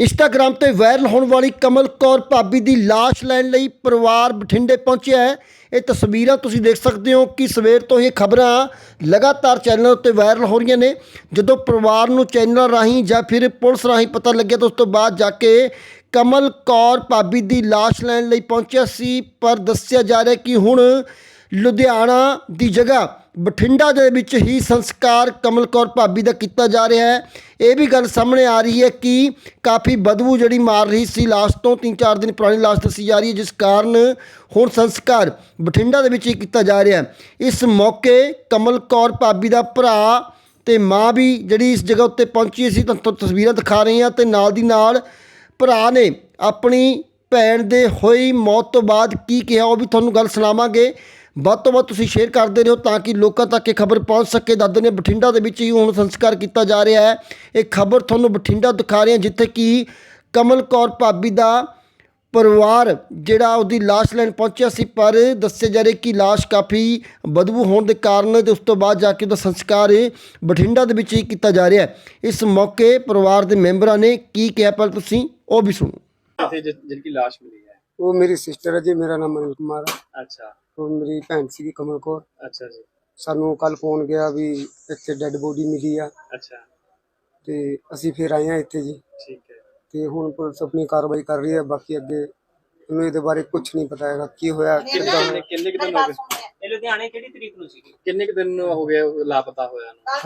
Instagram ਤੇ viral ਹੋਣ ਵਾਲੀ ਕਮਲ ਕੌਰ ਭਾਬੀ ਦੀ ਲਾਸ਼ ਲੈਣ ਲਈ ਪਰਿਵਾਰ ਬਠਿੰਡੇ ਪਹੁੰਚਿਆ ਹੈ। ਇਹ ਤਸਵੀਰਾਂ ਤੁਸੀਂ ਦੇਖ ਸਕਦੇ ਹੋ ਕਿ ਸਵੇਰ ਤੋਂ ਇਹ ਖਬਰਾਂ ਲਗਾਤਾਰ ਚੈਨਲਾਂ ਉੱਤੇ ਵਾਇਰਲ ਹੋ ਰਹੀਆਂ ਨੇ। ਜਦੋਂ ਪਰਿਵਾਰ ਨੂੰ ਚੈਨਲਾਂ ਰਾਹੀਂ ਜਾਂ ਫਿਰ ਪੁਲਿਸ ਰਾਹੀਂ ਪਤਾ ਲੱਗਿਆ ਤਾਂ ਉਸ ਤੋਂ ਬਾਅਦ ਜਾ ਕੇ ਕਮਲ ਕੌਰ ਭਾਬੀ ਦੀ ਲਾਸ਼ ਲੈਣ ਲਈ ਪਹੁੰਚਿਆ ਸੀ। ਪਰ ਦੱਸਿਆ ਜਾ ਰਿਹਾ ਕਿ ਹੁਣ ਲੁਧਿਆਣਾ ਦੀ ਜਗ੍ਹਾ ਬਠਿੰਡਾ ਦੇ ਵਿੱਚ ਹੀ ਸੰਸਕਾਰ ਕਮਲ ਕੌਰ ਭਾਬੀ ਦਾ ਕੀਤਾ ਜਾ ਰਿਹਾ ਹੈ। ਇਹ ਵੀ ਗੱਲ ਸਾਹਮਣੇ ਆ ਰਹੀ ਹੈ ਕਿ ਕਾਫੀ ਬਦਬੂ ਜਿਹੜੀ ਮਾਰ ਰਹੀ ਸੀ ਲਾਸ਼ ਤੋਂ 3-4 ਦਿਨ ਪੁਰਾਣੀ ਲਾਸ਼ ਦੱਸੀ ਜਾ ਰਹੀ ਹੈ, ਜਿਸ ਕਾਰਨ ਹੁਣ ਸੰਸਕਾਰ ਬਠਿੰਡਾ ਦੇ ਵਿੱਚ ਹੀ ਕੀਤਾ ਜਾ ਰਿਹਾ ਇਸ ਮੌਕੇ ਕਮਲ ਕੌਰ ਭਾਬੀ ਦਾ ਭਰਾ ਤੇ ਮਾਂ ਵੀ ਜਿਹੜੀ ਇਸ ਜਗ੍ਹਾ ਉੱਤੇ ਪਹੁੰਚੀ ਸੀ ਤੁਹਾਨੂੰ ਤਸਵੀਰਾਂ ਦਿਖਾ ਰਹੀ ਹਾਂ ਤੇ ਨਾਲ ਦੀ ਨਾਲ ਭਰਾ ਨੇ ਆਪਣੀ ਭੈਣ ਦੇ ਹੋਈ ਮੌਤ ਤੋਂ ਬਾਅਦ ਕੀ ਕਿਹਾ, ਉਹ ਵੀ ਤੁਹਾਨੂੰ ਗੱਲ ਸੁਣਾਵਾਂਗੇ। ਵੱਧ ਤੋਂ ਵੱਧ ਤੁਸੀਂ ਸ਼ੇਅਰ ਕਰਦੇ ਰਹੋ ਤਾਂ ਕਿ ਲੋਕਾਂ ਤੱਕ ਇਹ ਖਬਰ ਪਹੁੰਚ ਸਕੇ। ਦਾਦੇ ਨੇ ਬਠਿੰਡਾ ਦੇ ਵਿੱਚ ਹੀ ਹੁਣ ਸੰਸਕਾਰ ਕੀਤਾ ਜਾ ਰਿਹਾ ਹੈ। ਇਹ ਖਬਰ ਤੁਹਾਨੂੰ ਬਠਿੰਡਾ ਦਿਖਾ ਰਹੇ ਹਾਂ, ਜਿੱਥੇ ਕਿ ਕਮਲ ਕੌਰ ਭਾਬੀ ਦਾ ਪਰਿਵਾਰ ਜਿਹੜਾ ਉਹਦੀ ਲਾਸ਼ ਲੈਣ ਪਹੁੰਚਿਆ ਸੀ, ਪਰ ਦੱਸਿਆ ਜਾ ਰਿਹਾ ਕਿ ਲਾਸ਼ ਕਾਫੀ ਬਦਬੂ ਹੋਣ ਦੇ ਕਾਰਨ ਤੇ ਉਸ ਤੋਂ ਬਾਅਦ ਜਾ ਕੇ ਉਹਦਾ ਸੰਸਕਾਰ ਬਠਿੰਡਾ ਦੇ ਵਿੱਚ ਹੀ ਕੀਤਾ ਜਾ ਰਿਹਾ ਹੈ। ਇਸ ਮੌਕੇ ਪਰਿਵਾਰ ਦੇ ਮੈਂਬਰਾਂ ਨੇ ਕੀ ਕਿਹਾ, ਪਰ ਤੁਸੀਂ ਉਹ ਵੀ ਸੁਣੋ। ਇੱਥੇ ਜਿ- ਜਿਨकी ਮਿਲੀ ਉਹ ਮੇਰੀ ਸਿਸਟਰ ਹੈ ਜੀ ਮੇਰਾ ਨਾਮ ਅਨਿਲ ਕੁਮਾਰ ਹੈ। ਅੱਛਾ। ਉਹ ਮੇਰੀ ਭੈਣ ਸੀਗੀ ਕਮਲ ਕੌਰ। ਅੱਛਾ ਜੀ। ਸਾਨੂੰ ਕੱਲ ਫੋਨ ਗਿਆ ਵੀ ਇੱਥੇ ਡੈੱਡ ਬੋਡੀ ਮਿਲੀ ਆ। ਅੱਛਾ। ਤੇ ਅਸੀਂ ਫਿਰ ਆਏ ਆ ਇੱਥੇ ਜੀ। ਠੀਕ ਹੈ। ਤੇ ਹੁਣ ਪੁਲਿਸ ਆਪਣੀ ਕਾਰਵਾਈ ਕਰ ਰਹੀ ਹੈ ਬਾਕੀ ਅੱਗੇ ਮੈਨੂੰ ਇਹਦੇ ਬਾਰੇ ਕੁਝ ਨਹੀਂ ਪਤਾ ਹੈਗਾ ਕੀ ਹੋਇਆ ਕਿੱਦਾਂ ਕਿੰਨੇ ਕਿੰਨੇ ਕੁ ਦਿਨ ਹੋ ਗਏ? ਇਹ ਲੁਧਿਆਣੇ ਕਿਹੜੀ ਤਰੀਕ ਨੂੰ ਸੀਗੀ? ਕਿੰਨੇ ਕੁ ਦਿਨ ਹੋ ਗਏ ਲਾਪਤਾ ਹੋਇਆ ਨੂੰ?